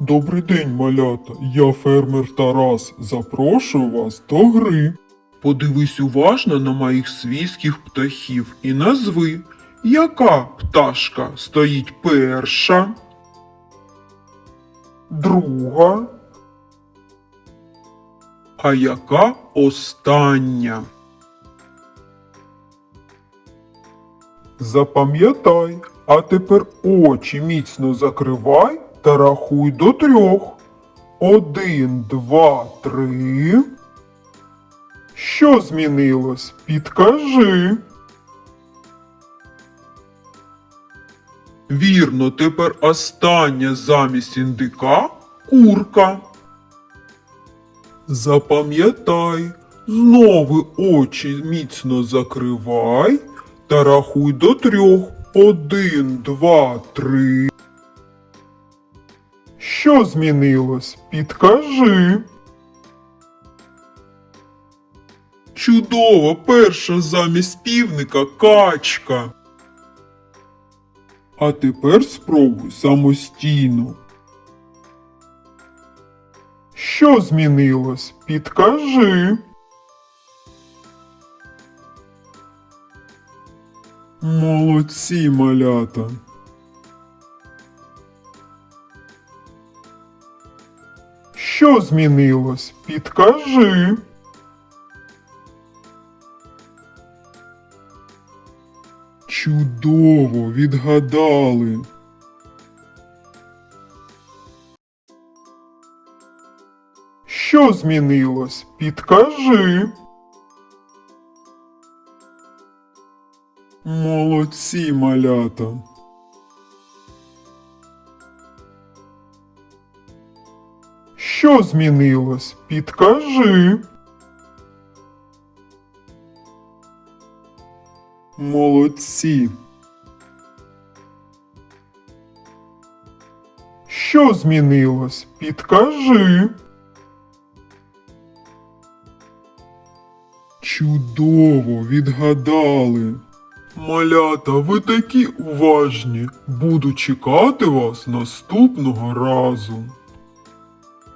Добрий день, малята. Я фермер Тарас. Запрошую вас до гри. Подивись уважно на моїх свійських птахів і назви, яка пташка стоїть перша, друга, а яка остання. Запам'ятай, а тепер очі міцно закривай та рахуй до трьох. Один, два, три. Що змінилось? Підкажи. Вірно, тепер остання замість індика курка. Запам'ятай, знову очі міцно закривай та рахуй до трьох. Один, два, три. Що змінилось? Підкажи. Чудово, перша замість півника качка. А тепер спробуй самостійно. Що змінилось? Підкажи. Молодці, малята. Що змінилось? Підкажи. Чудово, відгадали. Що змінилось? Підкажи. Молодці, малята. Що змінилось? Підкажи. Молодці. Що змінилось? Підкажи. Чудово, відгадали. Малята, ви такі уважні. Буду чекати вас наступного разу.